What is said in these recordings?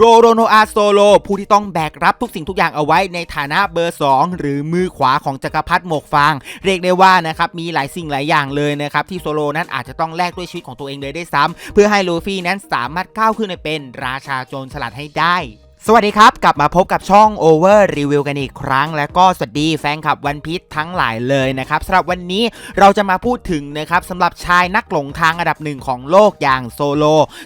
โรโรโนอาโซโล ผู้ที่ต้องแบกรับทุกสิ่งทุกอย่างเอาไว้ในฐานะเบอร์ 2 หรือมือขวาของจักรพรรดิหมวกฟาง เรียกได้ว่านะครับมีหลายสิ่งหลายอย่างเลยนะครับ ที่โซโลนั้นอาจจะต้องแลกด้วยชีวิตของตัวเองเลยได้ซ้ำเพื่อให้ลูฟี่นั้นสามารถก้าวขึ้นไปเป็นราชาโจรสลัดให้ได้ สวัสดีครับ กลับมาพบกับช่อง Over Review กันอีกครั้ง แล้วก็สวัสดีแฟนคลับวันพีชทั้งหลายเลยนะครับสำหรับวันนี้เราจะมาพูดถึงนะครับสำหรับชายนักหลงทางอันดับหนึ่งของโลกอย่างโซโล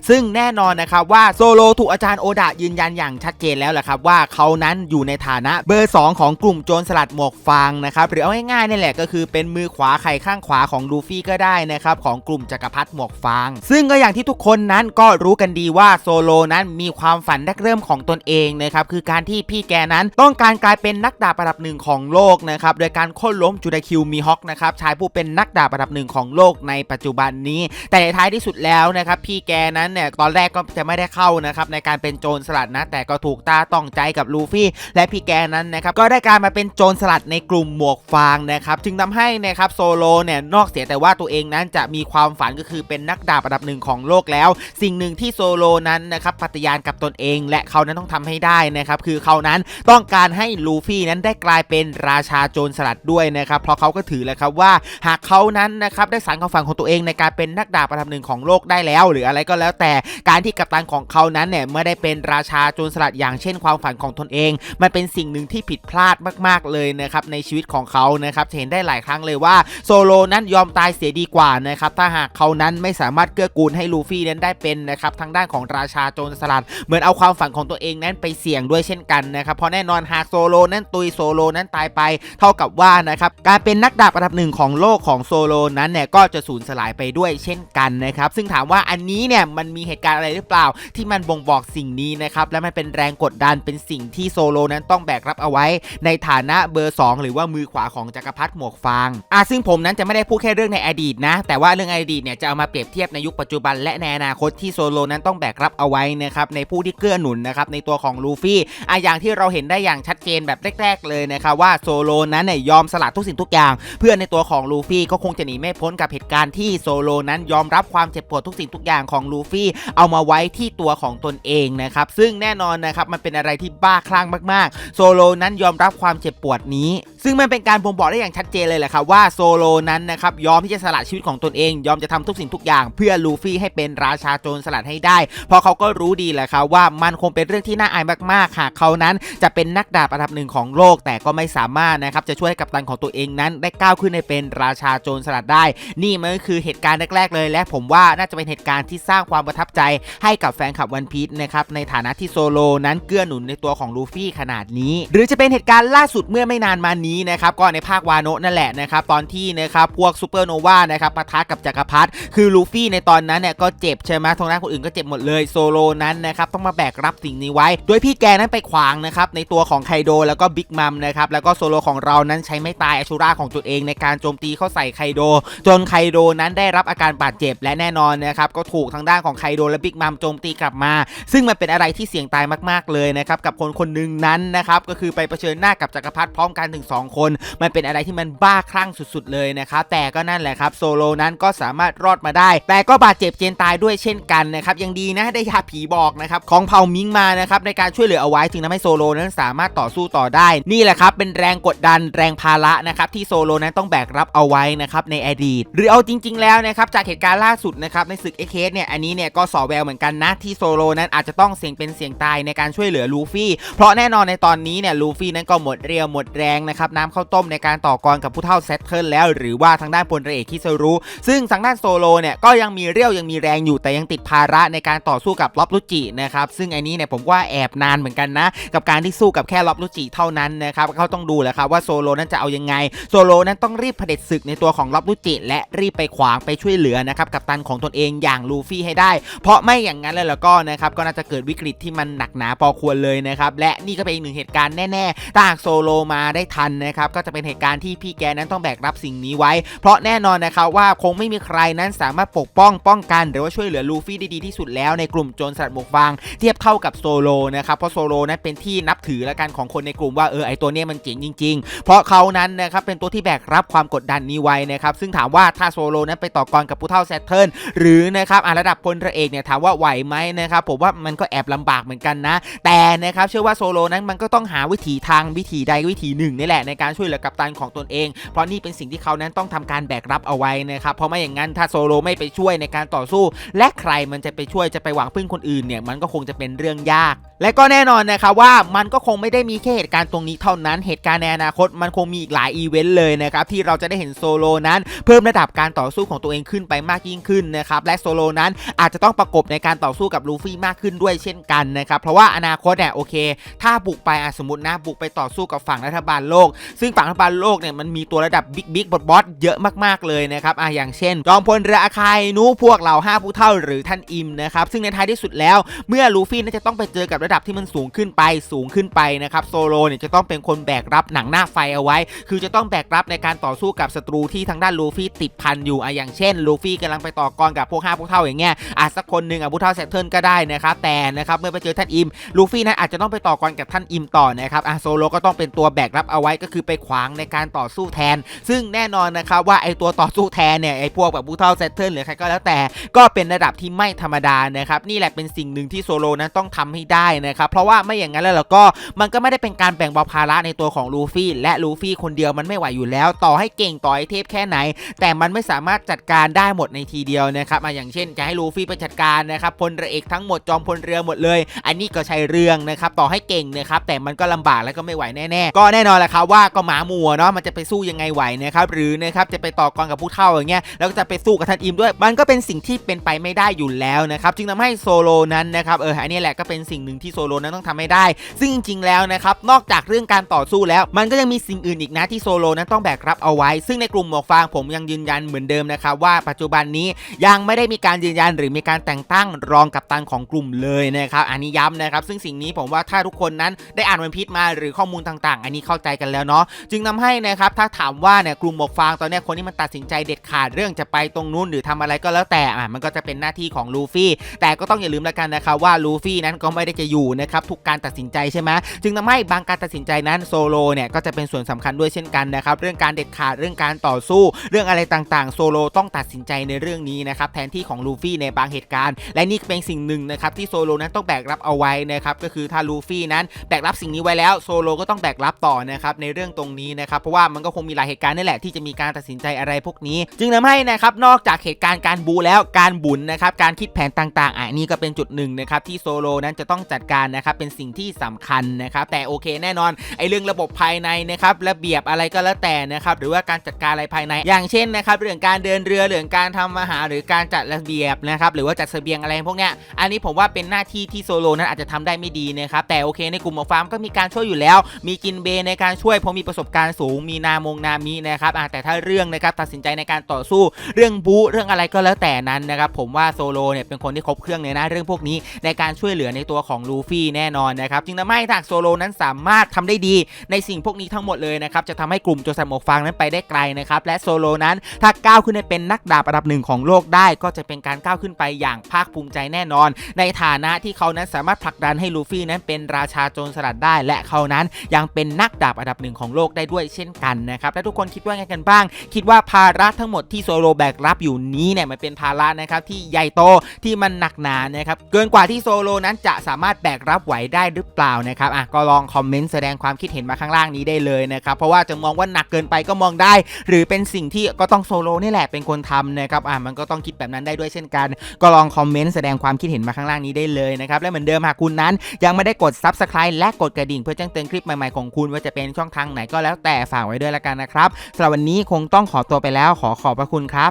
ซึ่งแน่นอนนะครับว่าโซโลถูกอาจารย์โอดะยืนยันอย่างชัดเจนแล้วแหละครับว่าเขานั้นอยู่ในฐานะเบอร์ 2 ของกลุ่มโจรสลัดหมวกฟางนะครับหรือเอาง่ายๆนี่แหละก็คือเป็นมือขวาไข่ข้างขวาของลูฟี่ก็ได้นะครับของกลุ่มจักรพรรดิหมวกฟาง ซึ่งก็อย่างที่ทุกคนนั้นก็รู้กันดีว่าโซโลนั้นมีความฝันแรกเริ่มของตนเองนะครับคือการที่พี่แกนั้นต้องการกลายเป็นนักดาบระดับหนึ่งของโลกนะครับโดยการโค่นล้มจูดาคิวมีฮอกนะครับชายผู้เป็นนักดาบระดับหนึ่งของโลกในปัจจุบันนี้ แต่ในท้ายที่สุดแล้วนะครับพี่แกนั้นเนี่ยตอนแรกก็จะไม่ได้เข้านะครับในการเป็นโจรสลัดนะ แต่ก็ถูกตาต้องใจกับลูฟี่ และพี่แกนั้นนะครับก็ได้การมาเป็นโจรสลัดในกลุ่มหมวกฟางนะครับจึงทำให้นะครับโซโลเนี่ยนอกเสียแต่ว่าตัวเองนั้นจะมีความฝันก็คือเป็นนักดาบระดับหนึ่งของโลกแล้ว สิ่งหนึ่งที่โซโลนั้นนะครับปฏิญาณกับตนเอง และเขานั้นต้องทำให้ได้นะครับคือเขานั้นต้องการให้ลูฟี่นั้นได้กลายเป็นราชาโจรสลัดด้วยนะครับเพราะเขาก็ถือแล้วครับว่าหากเขานั้นนะครับได้สารความฝันของตัวเองในการเป็นนักดาบประดับหนึ่งของโลกได้แล้ว หรืออะไรก็แล้วแต่การที่กัปตันของเขานั้นเนี่ยเมื่อได้เป็นราชาโจรสลัดอย่างเช่นความฝันของตนเอง มันเป็นสิ่งหนึ่งที่ผิดพลาดมาก ๆเลยนะครับในชีวิตของเขานะครับเห็นได้หลายครั้งเลยว่าโซโลนั้นยอมตายเสียดีกว่านะครับถ้าหากเขานั้นไม่สามารถเกื้อกูลให้ลูฟี่นั้นได้เป็นนะครับทางด้านของราชาโจรสลัดเหมือนเอาความฝันของตัวเองนั้นไปเสี่ยงด้วยเช่นกันนะครับเพราะแน่นอนหากโซโลนั้นตุยโซโลนั้นตายไป เท่ากับว่านะครับการเป็นนักดาบระดับหนึ่งของโลกของโซโลนั้นเนี่ยก็จะสูญสลายไปด้วยเช่นกันนะครับซึ่งถามว่าอันนี้เนี่ยมันมีเหตุการณ์อะไรหรือเปล่า ที่มันบ่งบอกสิ่งนี้นะครับและมันเป็นแรงกดดันเป็นสิ่งที่โซโลนั้นต้องแบกรับเอาไว้ ในฐานะเบอร์ 2 หรือว่ามือขวาของจักรพรรดิหมวกฟางอะซึ่งผมนั้นจะไม่ได้พูดแค่เรื่องในอดีตนะ แต่ว่าเรื่องอดีตเนี่ยจะเอามาเปรียบเทียบในยุคปัจจุบันและในอนาคตที่โซโลนั้นต้องแบกรับเอาไว้นะครับในผู้ที่เกื้อหนุนนะครับในตัวของลูฟี่อะอย่างที่เราเห็นได้อย่างชัดเจนแบบแรก ๆ เลยนะครับว่าโซโลนั้นเนี่ยยอมสละทุกสิ่งทุกอย่าง เพื่อในตัวของลูฟี่ก็คงจะหนีไม่พ้นกับเหตุการณ์ที่โซโลนั้นยอมรับความเจ็บปวดทุกสิ่งทุกอย่างของลูฟี่เอามาไว้ที่ตัวของตนเองนะครับซึ่งแน่นอนนะครับมันเป็นอะไรที่บ้าคลั่งมากๆ โซโลนั้นยอมรับความเจ็บปวดนี้ ซึ่งมันเป็นการบ่งบอกได้อย่างชัดเจนเลยแหละครับว่าโซโลนั้นนะครับยอมที่จะสละชีวิตของตนเอง ยอมจะทำทุกสิ่งทุกอย่าง เพื่อลูฟี่ให้เป็นราชาโจรสลัดให้ได้ เพราะเขาก็รู้ดีแหละครับว่ามันคงเป็นเรื่องที่น่าอายมากๆหากเขานั้นจะเป็นนักดาบอันดับหนึ่งของโลก แต่ก็ไม่สามารถนะครับจะช่วยให้กัปตันของตัวเองนั้นได้ก้าวขึ้นในเป็นราชาโจรสลัดได้ นี่มันก็คือเหตุการณ์แรกๆเลย และผมว่าน่าจะเป็นเหตุการณ์ที่สร้างความประทับใจให้กับแฟนคลับวันพีชนะครับในฐานะที่โซโลนั้นเกื้อหนุนในตัวของลูฟี่ขนาดนี้ หรือจะเป็นเหตุการณ์ล่าสุดเมื่อไม่นานมานี้นะครับก็ในภาควาโนะนั่นแหละนะครับตอนที่นะครับพวกซูเปอร์โนวานะครับปะทะกับจักรพรรดิคือลูฟี่ในตอนนั้นเนี่ยก็เจ็บใช่ไหมทางด้านคนอื่นก็เจ็บหมดเลยโซโลนั้นนะครับต้องมาแบกรับสิ่งนี้ไว้โดยพี่แกนั้นไปขวางนะครับในตัวของไคโดแล้วก็บิ๊กมัมนะครับแล้วก็โซโลของเรานั้นใช้ไม่ตายอชูราของตัวเองในการโจมตีเข้าใส่ไคโด จนไคโดนั้นได้รับอาการบาดเจ็บและแน่นอนนะครับก็ถูกทางด้านของไคโดและบิ๊กมัมโจมตีกลับมา ซึ่งมันเป็นอะไรที่เสี่ยงตายมากๆเลยนะครับกับคนคนหนึ่งนั้นนะครับก็คือไปเผชิญหน้ากับจักรพรรดิพร้อมกันถึง 2 คน มันเป็นอะไรที่มันบ้าคลั่งสุดๆเลยนะครับแต่ก็นั่นแหละครับโซโลนั้นก็สามารถรอดมาได้ แต่ก็บาดเจ็บเจนตายด้วยเช่นกันนะครับยังดีนะได้ยาผีบอกนะครับของเผ่ามิงมานะครับในการช่วยเหลือเอาไว้ถึงทำให้โซโลนั้นสามารถต่อสู้ต่อได้ นี่แหละครับเป็นแรงกดดันแรงภาระนะครับที่โซโลนั้นต้องแบกรับเอาไว้นะครับในอดีต หรือเอาจริง ๆ แล้วนะครับจากเหตุการณ์ล่าสุดนะครับในศึกเอเคสเนี่ยอันนี้เนี่ยก็สอแววเหมือนกันนะที่โซโลนั้นอาจจะต้องเสี่ยงเป็นเสี่ยงตายในการช่วยเหลือลูฟี่เพราะแน่นอนในตอนนี้เนี่ยลูฟี่นั้นก็หมดเรียวหมดแรงนะครับน้ำข้าวต้มในการต่อกรกับผู้เท่าเซตเทิลแล้ว หรือว่าทางด้านพลเรือเอกคิซารุซึ่งทางด้านโซโลเนี่ยก็ยังมีเรี่ยวยังมีแรงอยู่แต่ยังติดภาระในการต่อสู้กับล็อบลุจินะครับซึ่งอันนี้เนี่ยผมว่าแอบนานเหมือนกันนะ กับการที่สู้กับแค่ล็อบลุจิเท่านั้นนะครับเขาต้องดูแหละครับว่าโซโลนั้นจะเอายังไงโซโลนั้นต้องรีบเผด็จศึกในตัวของล็อบลุจิและรีบไปขวางไปช่วยเหลือนะครับกับตันของตนเองอย่างลูฟี่ให้ได้ เพราะไม่อย่างนั้นเลยแล้วก็นะครับก็น่าจะเกิดวิกฤตที่มันหนักหนาพอควรเลยนะครับและนี่ก็เป็นอีกหนึ่งเหตุการณ์แน่ๆถ้าหากโซโลมาได้ทันนะครับก็จะเป็นเหตุการณ์ที่พี่แกนั้นต้องแบกรับสิ่งนี้ไว้ เพราะแน่นอนนะครับว่าคงไม่มีใครนั้นสามารถปกป้องป้องกัน หรือว่าช่วยเหลือลูฟี่ได้ดีที่สุดแล้วในกลุ่มโจรสลัดหมวกฟางเทียบเท่ากับโซโลนะครับเพราะโซโลนั้นเป็นที่นับถือและกันของคนในกลุ่มว่าเออไอตัวเนี้ยมันเจ๋งจริง ๆ เพราะเขานั้นนะครับเป็นตัวที่แบกรับความกดดันนี้ไว้นะครับซึ่งถามว่าถ้าโซโลนั้นไปต่อกรกับผู้เท่าแซตเทิร์นหรือนะครับอะระดับพลรือเอกเนี่ยถามว่าไหวไหมนะครับผมว่ามันก็แอบลำบากเหมือนกันนะ แต่นะครับเชื่อว่าโซโลนั้นมันก็ต้องหาวิถีทางวิถีใดวิถีหนึ่งนี่แหละในการช่วยเหลือกัปตันของตนเอง เพราะนี่เป็นสิ่งที่เขานั้นต้องทำการแบกรับเอาไว้นะครับเพราะไม่อย่างนั้นถ้าโซโลไม่ไปช่วยในการต่อสู้ และใครมันจะไปช่วยจะไปหวังพึ่งคนอื่นเนี่ยมันก็คงจะเป็นเรื่องยากและก็แน่นอนนะครับว่ามันก็คงไม่ได้มีแค่เหตุการณ์ตรงนี้เท่านั้น เหตุการณ์ในอนาคตมันคงมีอีกหลายอีเวนต์เลยนะครับที่เราจะได้เห็นโซโลนั้น เพิ่มระดับการต่อสู้ของตัวเองขึ้นไปมากยิ่งขึ้นนะครับและโซโลนั้นอาจจะต้องประกบในการต่อสู้กับลูฟี่มากขึ้นด้วยเช่นกันนะครับเพราะว่าอนาคตเนี่ยโอเค ถ้าบุกไปอสมมตินะบุกไปต่อสู้กับฝั่งรัฐบาลโลก ซึ่งฝั่งรัฐบาลโลกเนี่ยมันมีตัวระดับบิ๊กบิ๊กบอสบอสเยอะมากๆเลยนะครับอะอย่างเช่นจอมพลเรืออาคายนูพวกเหล่าห้าผู้เท่าหรือท่านอิมนะครับซึ่งในท้ายที่สุดแล้วเมื่อลูฟี่น่าจะต้องไปเจอกับระดับที่มันสูงขึ้นไปสูงขึ้นไปนะครับโซโลเนี่ยจะต้องเป็นคนแบกรับหนังหน้าไฟเอาไว้ คือจะต้องแบกรับในการต่อสู้กับศัตรูที่ทางด้านลูฟี่ติดพันอยู่อะอย่างเช่นลูฟี่กำลังไปต่อกรกับพวกห้าผู้เท่าอย่างเงี้ยอะสักคนหนึ่งอะผู้เท่าแซตเทิร์นก็ได้นะครับแต่นะครับเมื่อไปเจอท่านอิมลูฟี่นั้นอาจจะต้องไปต่อกรกับท่านอิมต่อนะครับอะโซโลก็ต้องเป็นตัวแบกรับเอาไว้ก็คือไปขวางในการต่อสู้แทน ซึ่งแน่นอนนะครับว่าไอตัวต่อสู้แทนเนี่ยไอพวกแบบผู้เท่าแซตเทิร์นหรือใครก็แล้วแต่ ก็เป็นระดับที่ไม่ธรรมดานะครับนี่แหละเป็นสิ่งหนึ่งที่โซโลนั้นต้องทำให้ได้นะครับเพราะว่าไม่อย่างนั้นแล้วเราก็มันก็ไม่ได้เป็นการแบ่งเบาภาระในตัวของลูฟี่และลูฟี่คนเดียวมันไม่ไหวอยู่แล้ว ต่อให้เก่งต่อให้เทพแค่ไหน แต่มันไม่สามารถจัดการได้หมดในทีเดียวนะครับอะอย่างเช่นจะให้ลูฟี่ไปจัดการนะครับพลเรือเอกทั้งหมดจอมพลเรือหมดเลย อันนี้ก็ใช่เรื่องนะครับต่อให้เก่งนะครับแต่มันก็ลำบากและก็ไม่ไหวแน่ๆก็แน่นอนแหละครับว่าก็หมาหมัวเนาะมันจะไปสู้ยังไงไหวนะครับหรือนะครับจะไปต่อกรกับผู้เท่าอย่างเงี้ยแล้วก็จะไปสู้กับท่านอิมด้วย มันก็เป็นสิ่งที่เป็นไปไม่ได้อยู่แล้วนะครับจึงทำให้โซโลนั้นนะครับเอออันนี้แหละก็เป็นสิ่งหนึ่งที่โซโลนั้นต้องทำให้ได้ ซึ่งจริงๆแล้วนะครับนอกจากเรื่องการต่อสู้แล้วมันก็ยังมีสิ่งอื่นอีกนะที่โซโลนั้นต้องแบกรับเอาไว้ ซึ่งในกลุ่มหมวกฟางผมยังยืนยันเหมือนเดิมนะครับว่าปัจจุบันนี้ยังไม่ได้มีการยืนยันหรือมีการแต่งตั้งรองกัปตันของกลุ่มเลยนะครับอันนี้ย้ำนะครับ ซึ่งสิ่งนี้ผมว่าถ้าทุกคนนั้นได้อ่านวันพิษมาหรือข้อมูลต่างๆ อันนี้เข้าใจกันแล้วเนาะจึงทำให้นะครับถ้าถามว่าเนี่ยกลุ่มหมวกฟางตอนนี้คนที่มันตัดสินใจเด็ดขาดเรื่องจะไปตรงนู้นหรือทำอะไรก็แล้วแต่อะมันก็จะเป็นหน้าที่ของลูฟี่แต่ก็ต้องอย่าลืมแล้วกันนะครับว่าลูฟี่นั้นก็ไม่ได้จะอยู่นะครับทุกการตัดสินใจใช่ไหมจึงทำให้บางการตัดสินใจนั้นโซโลเนี่ยก็จะเป็นส่วนสำคัญด้วยเช่นกันนะครับเรื่องการเด็ดขาดเรื่องการต่อสู้ เรื่องอะไรต่างๆ โซโลต้องตัดสินใจในเรื่องนี้นะครับแทนที่ของลูฟี่ในบางเหตุการณ์ และนี่เป็นสิ่งหนึ่งนะครับที่โซโลนั้นต้องแบกรับเอาไว้นะครับก็คือถ้าลูฟี่นั้นแบกรับสิ่งนี้ไว้แล้วโซโลก็ต้องแบกรับต่อนะครับในเรื่องตรงนี้นะครับเพราะว่ามันก็คงมีหลายเหตุการณ์นี่แหละที่จะมีการตัดสินใจอะไรพวกนี้ จึงทำให้นะครับนอกจากเหตุการณ์การบูแล้วการบุญนะครับการคิดแผนต่างๆอะนี่ก็เป็นจุดหนึ่งนะครับที่โซโลนั้นจะต้องจัดการนะครับเป็นสิ่งที่สำคัญนะครับแต่โอเคแน่นอนไอ้เรื่องระบบภายในนะครับระเบียบอะไรก็แล้วแต่นะครับหรือว่าการจัดการอะไรภายใน อย่างเช่นนะครับเรื่องการเดินเรือเรื่องการทำอาหารหรือการจัดระเบียบนะครับหรือว่าจัดเสบียงอะไรพวกเนี้ยอันนี้ผมว่าเป็นหน้าที่ที่โซโลนั้นอาจจะทำได้ไม่ดีนะครับแต่โอเคในกลุ่มหมอฟาร์มก็มีการช่วยอยู่แล้ว มีกินเบในการช่วยเพราะมีประสบการณ์สูงมีนามงนามีนะครับแต่ถ้าเรื่องนะครับตัดสินใจในการต่อสู้เรื่องบูเรื่องอะไรก็แล้วแต่นั้นนะครับผมว่าโซโลเนี่ยเป็นคนที่ครบเครื่องเลยนะเรื่องพวกนี้ในการช่วยเหลือในตัวของลูฟี่แน่นอนนะครับ จึงทำให้ถ้าโซโลนั้นสามารถทำได้ดีในสิ่งพวกนี้ทั้งหมดเลยนะครับจะทำให้กลุ่มโจซันหมวกฟางนั้นไปได้ไกลนะครับและโซโลนั้นถ้าก้าวขึ้นไปเป็นนักดาบระดับหนึ่งของโลกได้ ก็จะเป็นการก้าวขึ้นไปอย่างภาคภูมิใจแน่นอน ในฐานะที่เขานั้นสามารถผลักดันให้ลูฟี่นั้นเป็นราชาโจรสลัดได้ และเขานั้นยังเป็นนักดาบอันดับหนึ่งของโลกได้ด้วยเช่นกันนะครับและทุกคนคิดว่าไงกันบ้าง คิดว่าภาระทั้งหมดที่โซโลแบกรับอยู่นี้เนี่ยมันเป็นภาระนะครับที่ใหญ่โตที่มันหนักหนานะครับเกินกว่าที่โซโลนั้นจะสามารถแบกรับไหวได้หรือเปล่านะครับอะก็ลองคอมเมนต์แสดงความคิดเห็นมาข้างล่างนี้ได้เลยนะครับเพราะว่าจะมองว่าหนักเกินไปก็มองได้ หรือเป็นสิ่งที่ก็ต้องโซโลนี่แหละเป็นคนทำนะครับอะมันก็ต้องคิดแบบนั้นได้ด้วยเช่นกัน ก็ลองคอมเมนต์แสดงความคิดเห็นมาข้างล่างนี้ได้เลยนะครับและเหมือนเดิมหากคุณนั้น ยังไม่ได้กด Subscribe และกดกระดิ่งเพื่อแจ้งเตือนคลิปใหม่ๆของคุณว่าจะเป็นช่องทางไหนก็แล้วแต่ฝากไว้ด้วยละกันนะครับสำหรับวันนี้คงต้องขอตัวไปแล้วขอขอบพระคุณครับ